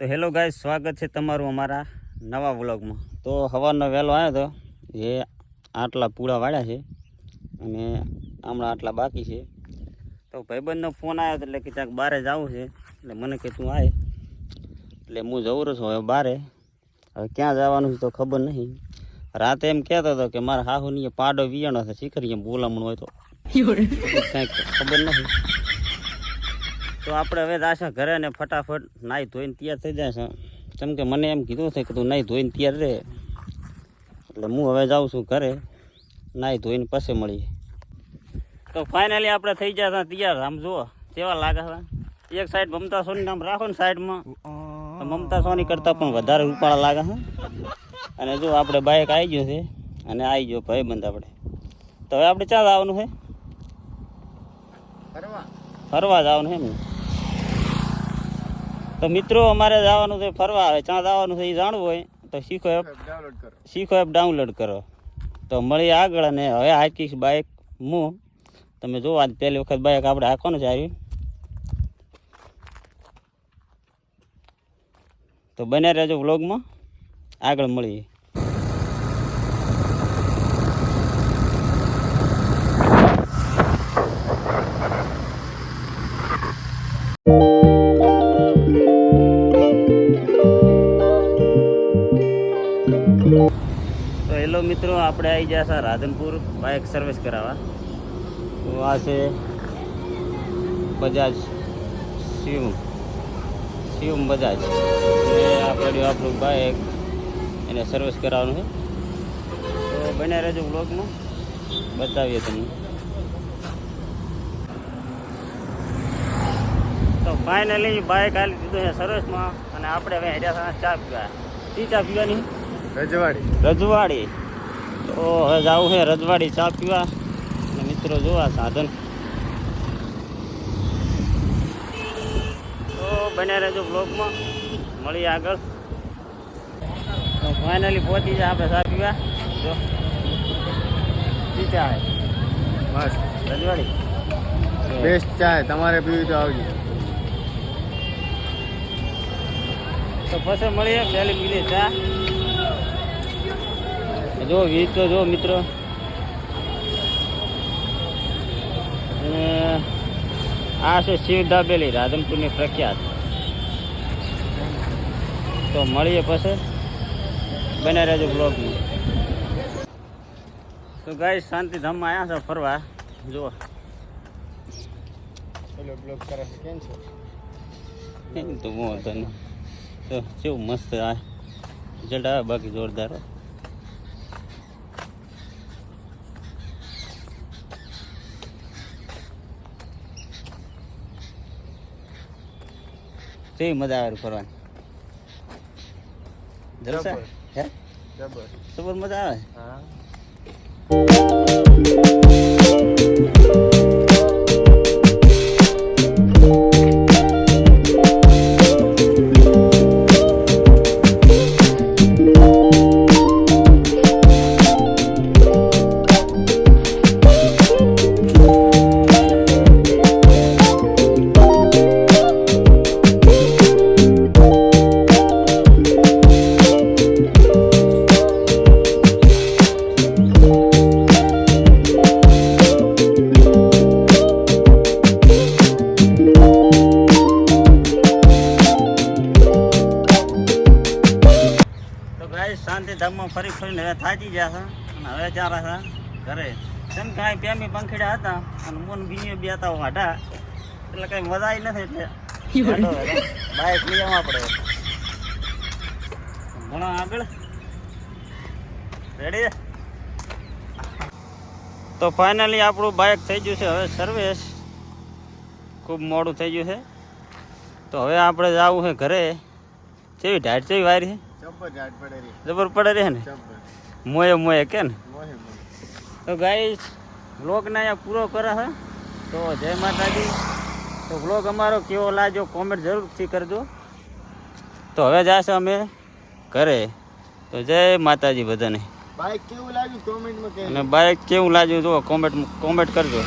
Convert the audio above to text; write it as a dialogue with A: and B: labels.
A: તો હેલો ગાય સ્વાગત છે તમારું અમારા નવા વ્લોગમાં. તો સવારનો વહેલો આવ્યો હતો એ આટલા પૂળા વાળ્યા છે અને હમણાં આટલા બાકી છે. તો ભાઈબંધનો ફોન આવ્યો એટલે કે ક્યાંક બહાર જવું છે. એટલે મને કે તું આય. એટલે હું જવું છું હવે બારે. હવે ક્યાં જવાનું છે તો ખબર નહીં. રાતે એમ કહેતો હતો કે મારા હાહુની પાડો વિયાણો છે શીખરી એમ બોલામણું હોય તો. કંઈક ખબર નથી તો આપણે હવે જાશે ઘરે ને ફટાફટ નાહી ધોઈને તૈયાર થઈ જશે. કેમ કે મને એમ કીધું છે કે તું નાહી ધોઈને તૈયાર રહે. એટલે હું હવે જાઉં છું ઘરે નાહી ધોઈને પછી મળીએ. તો ફાઇનલી આપણે થઈ ગયા હતા તૈયાર. આમ જુઓ કેવા લાગે છે? એક સાઈડ મમતા સોની નામ રાખો ને સાઈડમાં તો મમતા સોની કરતાં પણ વધારે રૂપાળા લાગે છે. અને જો આપણે બાઇક આવી ગયું છે અને આવી ગયો ભાઈ બંધ આપણે. તો હવે આપણે ક્યાં આવવાનું છે? ફરવા જવાનું છે એમ ને? તો મિત્રો અમારે જવાનું છે ફરવા આવે. ચા જવાનું છે એ જાણવું હોય તો શીખો એપ. શીખો એપ ડાઉનલોડ કરો. તો મળીએ આગળ અને હવે હાકીશ બાઇક હું તમે જુઓ આજ પહેલી વખત બાઇક આપણે હાંકવાનું છે આવી તો બને રહેજો વ્લોગમાં આગળ મળીએ. તો હેલો મિત્રો, આપણે આવી ગયા છે રાધનપુર બાઇક સર્વિસ કરાવવા. તો આ છે બજાજ શિવમ શિવમ બજાજ. પડ્યું આપણું બાઇક, એને સર્વિસ કરાવવાનું છે. તો બને રહેજો બ્લોગમાં બતાવીએ તમને. તો ફાઇનલી બાઇક આવી દીધું છે સર્વિસમાં અને આપણે હવે હેડ્યા હતા ચા પીવા. ચી ચા પીવાની?
B: રજવાડી.
A: રજવાડી? તો હવે જવું છે રજવાડી ચા પીવા. અને મિત્રો જોવા સાધન. તો બને રહેજો બ્લોગમાં મળીએ આગળ. ફાઇનલી પહોંચી જાય આપણે ચા પીવા. જો. ઈ ચા
B: મસ્ત.
A: રજવાડી.
B: બેસ્ટ ચા તમારે પીવી તો આવજો.
A: તો પછી મળીએ. પહેલી પીલી ચા. જો વીજ તો જો મિત્રો. અને આ છે શિવ દાબેલી રાધનપુરની પ્રખ્યાત. તો મળીએ પછી બને રહેજો બ્લોગમાં. તો ગાય શાંતિધામમાં આવ્યા છે ફરવા? જુઓ.
B: પેલો બ્લોક કરે છે કેમ છે?
A: તો હું હતો તો કેવું મસ્ત આ. જડા બાકી જોરદાર કેવી મજા આવે ફરવાની. જલસા. હે?
B: જબર.
A: મજા આવે.
B: હા.
A: ગાય શાંતિધામમાં ફરી ફરીને હવે થાચી ગયા છે અને હવે ચારા છે ઘરે. કેમ કે અહીં પ્યામી પંખીડા હતા અને મોન બીએ બે હતા વાઢા. એટલે કઈ મજા આવી નથી એટલે હવે. બાઇક લઈ આવવા પડે. ઘણો આગળ. રેડી તો ફાઇનલી આપણું બાઇક થઈ ગયું છે હવે સર્વિસ ખૂબ મોડું થઈ ગયું છે. તો હવે આપણે જવું છે ઘરે. કેવી ઢાઢ કેવી વાયરી છે?
B: જબર પડે રે.
A: ને? મોએ મોએ કે ને? તો ગાઈસ વ્લોગને અહીંયા પૂરો કરે છે તો જય માતાજી. તો વ્લોગ અમારો કેવો લાગ્યો કોમેન્ટ જરૂરથી કરજો. તો હવે જાશે અમે ઘરે. તો જય માતાજી બધાને.
B: બાઈક કેવું લાગ્યું કોમેન્ટમાં
A: અને બાઇક કેવું લાગ્યું જો કોમેન્ટ કોમેન્ટ કરજો.